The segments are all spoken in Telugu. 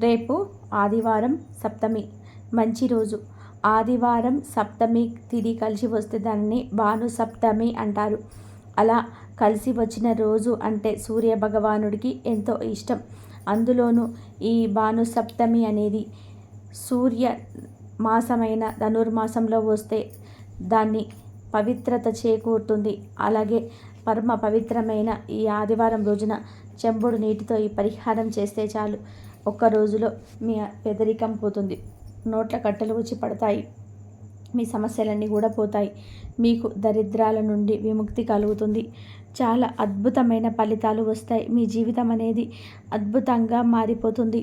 రేపు ఆదివారం సప్తమి. మంచి రోజు. ఆదివారం సప్తమి తిది కలిసి వస్తే దాన్ని భాను సప్తమి అంటారు. అలా కలిసి వచ్చిన రోజు అంటే సూర్య భగవానుడికి ఎంతో ఇష్టం. అందులోనూ ఈ భాను సప్తమి అనేది సూర్య మాసమైన ధనుర్మాసంలో వస్తే దాన్ని పవిత్రత చేకూరుతుంది. అలాగే పరమ పవిత్రమైన ఈ ఆదివారం రోజున చెంబుడు నీటితో ఈ పరిహారం చేస్తే చాలు. ఒక్క రోజులో మీ పెదరికం పోతుంది. నోట్ల కట్టలు వచ్చి పడతాయి. మీ సమస్యలన్నీ కూడా పోతాయి. మీకు దరిద్రాల నుండి విముక్తి కలుగుతుంది. చాలా అద్భుతమైన ఫలితాలు వస్తాయి. మీ జీవితం అనేది అద్భుతంగా మారిపోతుంది.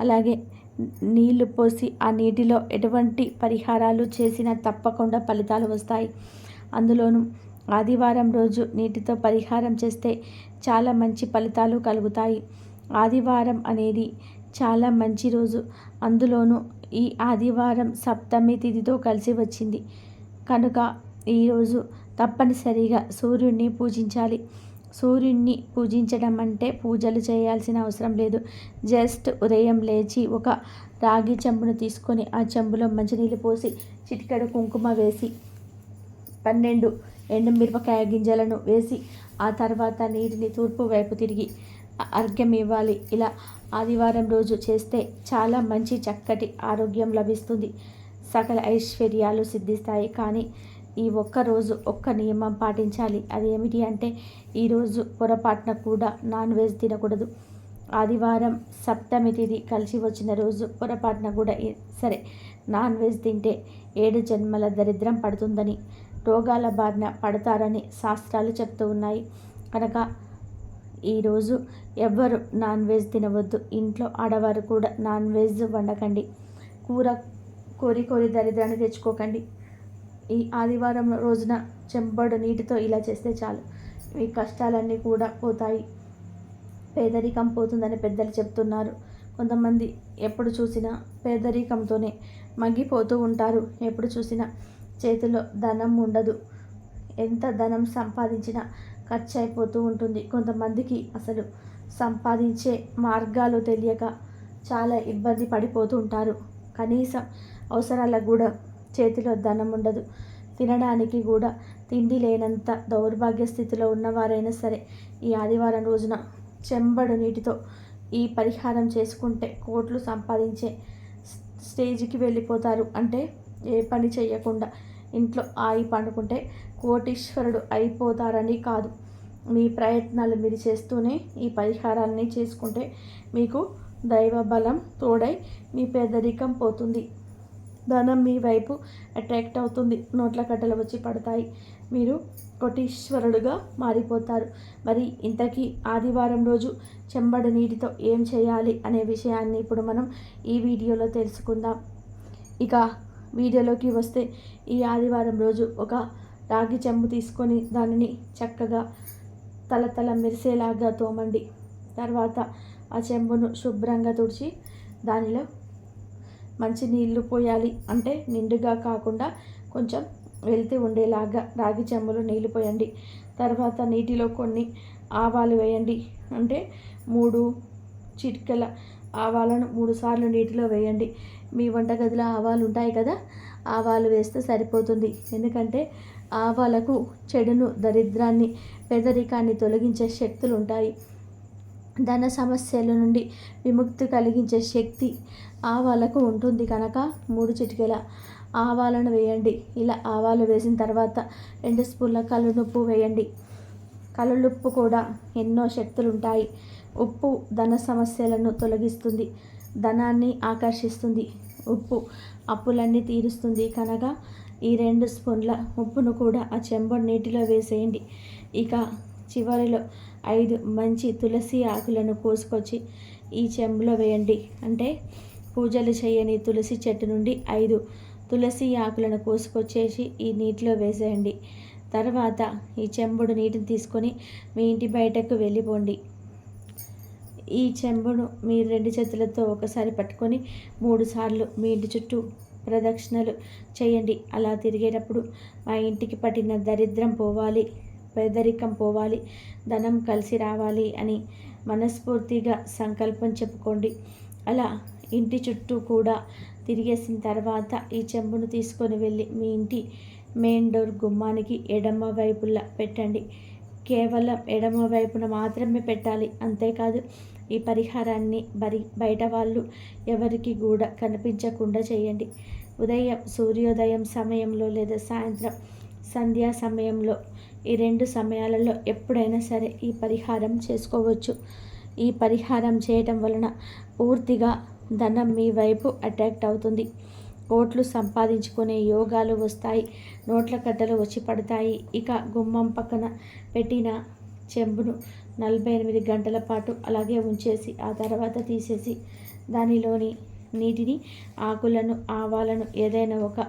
అలాగే నీళ్ళు పోసి ఆ నీటిలో ఎటువంటి పరిహారాలు చేసినా తప్పకుండా ఫలితాలు వస్తాయి. అందులోనూ ఆదివారం రోజు నీటితో పరిహారం చేస్తే చాలా మంచి ఫలితాలు కలుగుతాయి. ఆదివారం అనేది చాలా మంచి రోజు. అందులోనూ ఈ ఆదివారం సప్తమి తిథితో కలిసి వచ్చింది. కనుక ఈరోజు తప్పనిసరిగా సూర్యుడిని పూజించాలి. సూర్యుడిని పూజించడం అంటే పూజలు చేయాల్సిన అవసరం లేదు. జస్ట్ ఉదయం లేచి ఒక రాగి చెంబును తీసుకొని ఆ చెంబులో మంచినీళ్ళు పోసి చిటికెడు కుంకుమ వేసి పన్నెండు ఎండుమిరపకాయ గింజలను వేసి ఆ తర్వాత నీటిని తూర్పు వైపు తిరిగి అర్ఘ్యం ఇవ్వాలి ఇలా ఆదివారం రోజు చేస్తే చాలా మంచి చక్కటి ఆరోగ్యం లభిస్తుంది. సకల ఐశ్వర్యాలు సిద్ధిస్తాయి. కానీ ఈ ఒక్క రోజు ఒక్క నియమం పాటించాలి. అది ఏమిటి అంటే ఈరోజు పొరపాటున కూడా నాన్ వెజ్ తినకూడదు. ఆదివారం సప్తమి తిథి కలిసి వచ్చిన రోజు పొరపాటున కూడా సరే నాన్ వెజ్ తింటే ఏడు జన్మల దరిద్రం పడుతుందని రోగాల బారిన పడతారని శాస్త్రాలు చెప్తూ ఉన్నాయి. కనుక ఈరోజు ఎవ్వరు నాన్ వెజ్ తినవద్దు. ఇంట్లో ఆడవారు కూడా నాన్ వెజ్ వండకండి. కూర కోరి కోరి దరిద్రాన్ని తెచ్చుకోకండి. ఈ ఆదివారం రోజున చెంబడు నీటితో ఇలా చేస్తే చాలు. మీ కష్టాలన్నీ కూడా పోతాయి. పేదరికం పోతుందని పెద్దలు చెప్తున్నారు. కొంతమంది ఎప్పుడు చూసినా పేదరికంతోనే మగ్గిపోతూ ఉంటారు. ఎప్పుడు చూసినా చేతిలో ధనం ఉండదు. ఎంత ధనం సంపాదించినా ఖర్చు అయిపోతూ ఉంటుంది. కొంతమందికి అసలు సంపాదించే మార్గాలు తెలియక చాలా ఇబ్బంది పడిపోతూ ఉంటారు. కనీసం అవసరాలకు కూడా చేతిలో ధనం ఉండదు. తినడానికి కూడా తిండి లేనంత దౌర్భాగ్య స్థితిలో ఉన్నవారైనా సరే ఈ ఆదివారం రోజున చెంబడు నీటితో ఈ పరిహారం చేసుకుంటే కోట్లు సంపాదించే స్టేజ్కి వెళ్ళిపోతారు. అంటే ఏ పని చేయకుండా ఇంట్లో ఆయి పండుకుంటే కోటీశ్వరుడు అయిపోతారని కాదు. మీ ప్రయత్నాలు మీరు చేస్తూనే ఈ పరిహారాన్ని చేసుకుంటే మీకు దైవ బలం తోడై మీ పేదరికం పోతుంది. ధనం మీ వైపు అట్రాక్ట్ అవుతుంది. నోట్ల కట్టలు వచ్చి పడతాయి. మీరు కోటీశ్వరుడుగా మారిపోతారు. మరి ఇంతకీ ఆదివారం రోజు చెంబడి నీటితో ఏం చేయాలి అనే విషయాన్ని ఇప్పుడు మనం ఈ వీడియోలో తెలుసుకుందాం. ఇక వీడియోలోకి వస్తే ఈ ఆదివారం రోజు ఒక రాగి చెంబు తీసుకొని దానిని చక్కగా తల తల మెరిసేలాగా తోమండి. తర్వాత ఆ చెంబును శుభ్రంగా తుడిచి దానిలో మంచి నీళ్ళు పోయాలి. అంటే నిండుగా కాకుండా కొంచెం వెళ్తూ ఉండేలాగా రాగి చెంబులో నీళ్ళు పోయండి. తర్వాత నీటిలో కొన్ని ఆవాలు వేయండి. అంటే మూడు చిటికల ఆవాలను మూడుసార్లు నీటిలో వేయండి. మీ వంటగదిలో ఆవాలు ఉంటాయి కదా? ఆవాలు వేస్తే సరిపోతుంది. ఎందుకంటే ఆవాలకు చెడును దరిద్రాన్ని పేదరికాన్ని తొలగించే శక్తులు ఉంటాయి. ధన సమస్యల నుండి విముక్తి కలిగించే శక్తి ఆవాలకు ఉంటుంది కనుక మూడు చిటికెల ఆవాలను వేయండి. ఇలా ఆవాలు వేసిన తర్వాత రెండు స్పూన్ల నొప్పు వేయండి. కల్లుప్పు కూడా ఎన్నో శక్తులు ఉంటాయి. ఉప్పు ధన సమస్యలను తొలగిస్తుంది ధనాన్ని ఆకర్షిస్తుంది. ఉప్పు అప్పులన్నీ తీరుస్తుంది కనుక ఈ రెండు స్పూన్ల ఉప్పును కూడా ఆ చెంబడు నీటిలో వేసేయండి. ఇక చివరిలో ఐదు మంచి తులసి ఆకులను కోసుకొచ్చి ఈ చెంబులో వేయండి. అంటే పూజలు చేయని తులసి చెట్టు నుండి ఐదు తులసి ఆకులను కోసుకొచ్చేసి ఈ నీటిలో వేసేయండి. తర్వాత ఈ చెంబుడు నీటిని తీసుకొని మీ ఇంటి బయటకు వెళ్ళిపోండి. ఈ చెంబును మీ రెండు చేతులతో ఒకసారి పట్టుకొని మూడుసార్లు మీ ఇంటి చుట్టూ ప్రదక్షిణలు చేయండి. అలా తిరిగేటప్పుడు మా ఇంటికి పట్టిన దరిద్రం పోవాలి పేదరికం పోవాలి ధనం కలిసి రావాలి అని మనస్ఫూర్తిగా సంకల్పం చెప్పుకోండి. అలా ఇంటి చుట్టూ కూడా తిరిగేసిన తర్వాత ఈ చెంబును తీసుకొని వెళ్ళి మీ ఇంటి మెయిన్ డోర్ గుమ్మానికి ఎడమ వైపులా పెట్టండి. కేవలం ఎడమ వైపున మాత్రమే పెట్టాలి అంతేకాదు ఈ పరిహారాన్ని బరి బయట వాళ్ళు ఎవరికి కూడా కనిపించకుండా చేయండి. ఉదయం సూర్యోదయం సమయంలో లేదా సాయంత్రం సంధ్యా సమయంలో ఈ రెండు సమయాలలో ఎప్పుడైనా సరే ఈ పరిహారం చేసుకోవచ్చు. ఈ పరిహారం చేయటం వలన పూర్తిగా ధనం మీ వైపు అట్రాక్ట్ అవుతుంది. కోట్లు సంపాదించుకునే యోగాలు వస్తాయి నోట్ల కట్టలు వచ్చి పడతాయి. ఇక గుమ్మం పక్కన పెట్టిన చెంబును నలభై ఎనిమిది గంటల పాటు అలాగే ఉంచేసి ఆ తర్వాత తీసేసి దానిలోని నీటిని ఆకులను ఆవాలను ఏదైనా ఒక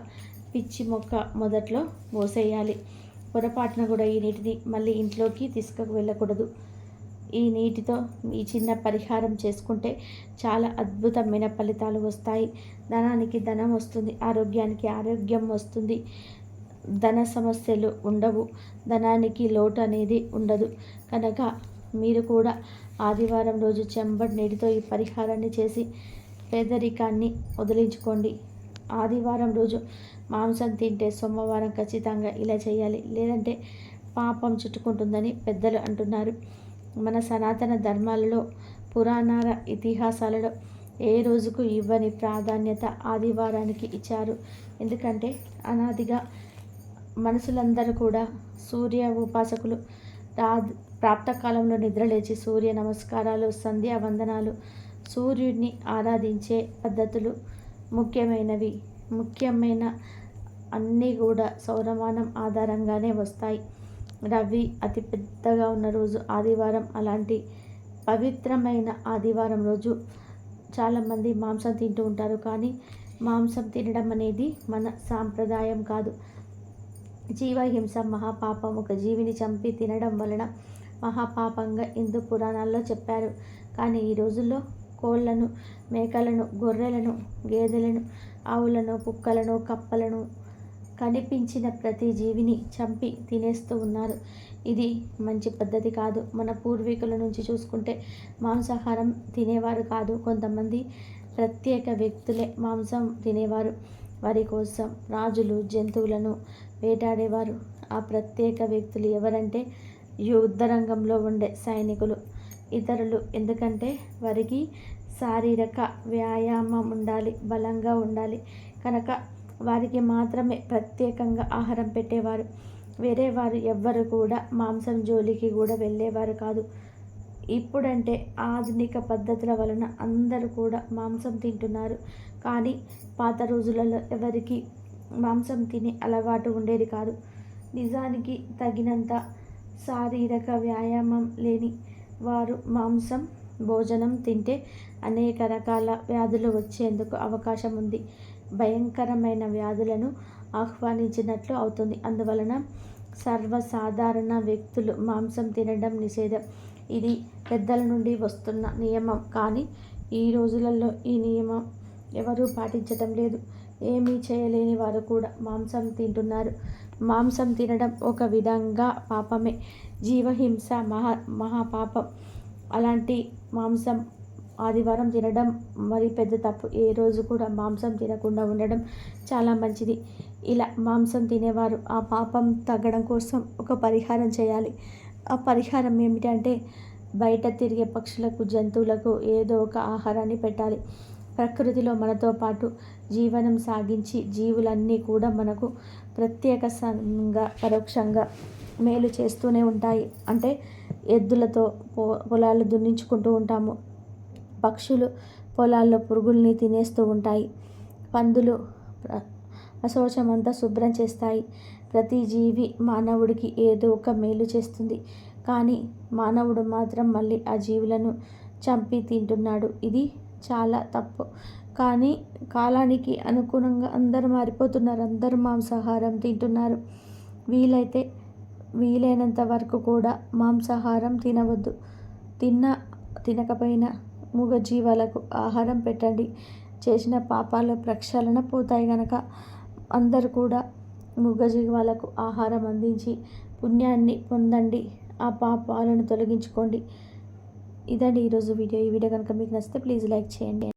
పిచ్చి మొక్క మొదట్లో పోసేయాలి పొరపాటున కూడా ఈ నీటిని మళ్ళీ ఇంట్లోకి తీసుకు వెళ్ళకూడదు ఈ నీటితో ఈ చిన్న పరిహారం చేసుకుంటే చాలా అద్భుతమైన ఫలితాలు వస్తాయి. ధనానికి ధనం వస్తుంది ఆరోగ్యానికి ఆరోగ్యం వస్తుంది. ధన సమస్యలు ఉండవు. ధనానికి లోటు అనేది ఉండదు. కనుక మీరు కూడా ఆదివారం రోజు చెంబడి నీటితో ఈ పరిహారాన్ని చేసి పేదరికాన్ని వదిలించుకోండి. ఆదివారం రోజు మాంసం తింటే సోమవారం ఖచ్చితంగా ఇలా చేయాలి. లేదంటే పాపం చుట్టుకుంటుందని పెద్దలు అంటున్నారు. మన సనాతన ధర్మాలలో పురాణాల ఇతిహాసాలలో ఏ రోజుకు ఇవ్వని ప్రాధాన్యత ఆదివారానికి ఇచ్చారు. ఎందుకంటే అనాదిగా మనుషులందరూ కూడా సూర్య ఉపాసకులు రా ప్రాప్తకాలంలో నిద్రలేచి సూర్య నమస్కారాలు సంధ్యా వందనాలు. సూర్యుడిని ఆరాధించే పద్ధతులు ముఖ్యమైనవి. ముఖ్యమైన అన్నీ కూడా సౌరమానం ఆధారంగానే వస్తాయి. రవి అతి పెద్దగా ఉన్న రోజు ఆదివారం అలాంటి పవిత్రమైన ఆదివారం రోజు చాలామంది మాంసం తింటూ ఉంటారు. కానీ మాంసం తినడం అనేది మన సాంప్రదాయం కాదు. జీవహింస మహాపాపం ఒక జీవిని చంపి తినడం వలన మహాపాపంగా హిందూ పురాణాల్లో చెప్పారు. కానీ ఈ రోజుల్లో కోళ్ళను మేకలను గొర్రెలను గేదెలను ఆవులను కుక్కలను కప్పలను కనిపించిన ప్రతి జీవిని చంపి తినేస్తూ ఉన్నారు. ఇది మంచి పద్ధతి కాదు. మన పూర్వీకుల నుంచి చూసుకుంటే మాంసాహారం తినేవారు కాదు. కొంతమంది ప్రత్యేక వ్యక్తులే మాంసం తినేవారు. వారి కోసం రాజులు జంతువులను వేటాడేవారు. ఆ ప్రత్యేక వ్యక్తులు ఎవరంటే యుద్ధ రంగంలో ఉండే సైనికులు ఇతరులు. ఎందుకంటే వారికి శారీరక వ్యాయామం ఉండాలి బలంగా ఉండాలి. కనుక వారికి మాత్రమే ప్రత్యేకంగా ఆహారం పెట్టేవారు. వేరే వారు ఎవ్వరు కూడా మాంసం జోలికి కూడా వెళ్ళేవారు కాదు. ఇప్పుడంటే ఆధునిక పద్ధతుల వలన అందరూ కూడా మాంసం తింటున్నారు. కానీ పాత రోజులలో ఎవరికి మాంసం తినే అలవాటు ఉండేది కాదు. నిజానికి తగినంత శారీరక వ్యాయామం లేని వారు మాంసం భోజనం తింటే అనేక రకాల వ్యాధులు వచ్చేందుకు అవకాశం ఉంది. భయంకరమైన వ్యాధులను ఆహ్వానించినట్లు అవుతుంది. అందువలన సర్వసాధారణ వ్యక్తులు మాంసం తినడం నిషేధం. ఇది పెద్దల నుండి వస్తున్న నియమం. కానీ ఈ రోజులలో ఈ నియమం ఎవరూ పాటించటం లేదు. ఏమీ చేయలేని వారు కూడా మాంసం తింటున్నారు. మాంసం తినడం ఒక విధంగా పాపమే. జీవహింస మహా మహాపాపం. అలాంటి మాంసం ఆదివారం తినడం మరి పెద్ద తప్పు. ఏ రోజు కూడా మాంసం తినకుండా ఉండడం చాలా మంచిది. ఇలా మాంసం తినేవారు ఆ పాపం తగ్గడం కోసం ఒక పరిహారం చేయాలి. ఆ పరిహారం ఏమిటంటే బయట తిరిగే పక్షులకు జంతువులకు ఏదో ఒక ఆహారాన్ని పెట్టాలి. ప్రకృతిలో మనతో పాటు జీవనం సాగించి జీవులన్నీ కూడా మనకు ప్రత్యేకంగా పరోక్షంగా మేలు చేస్తూనే ఉంటాయి. అంటే ఎద్దులతో పొ పొలాలు దున్నించుకుంటూ ఉంటాము. పక్షులు పొలాల్లో పురుగుల్ని తినేస్తూ ఉంటాయి. పందులు అశోచమంతా శుభ్రం చేస్తాయి. ప్రతి జీవి మానవుడికి ఏదో ఒక మేలు చేస్తుంది. కానీ మానవుడు మాత్రం మళ్ళీ ఆ జీవులను చంపి తింటున్నాడు. ఇది చాలా తప్పు. కానీ కాలానికి అనుగుణంగా అందరూ మారిపోతున్నారు. అందరూ మాంసాహారం తింటున్నారు. వీలైతే వీలైనంత వరకు కూడా మాంసాహారం తినవద్దు. తిన్న తినకపోయినా మూగజీవాలకు ఆహారం పెట్టండి. చేసిన పాపాలు ప్రక్షాళన పోతాయి కనుక అందరూ కూడా మూగజీవాలకు ఆహారం అందించి పుణ్యాన్ని పొందండి. ఆ పాపాలను తొలగించుకోండి. ఇదండి ఈరోజు వీడియో. ఈ వీడియో కనుక మీకు నచ్చితే ప్లీజ్ లైక్ చేయండి.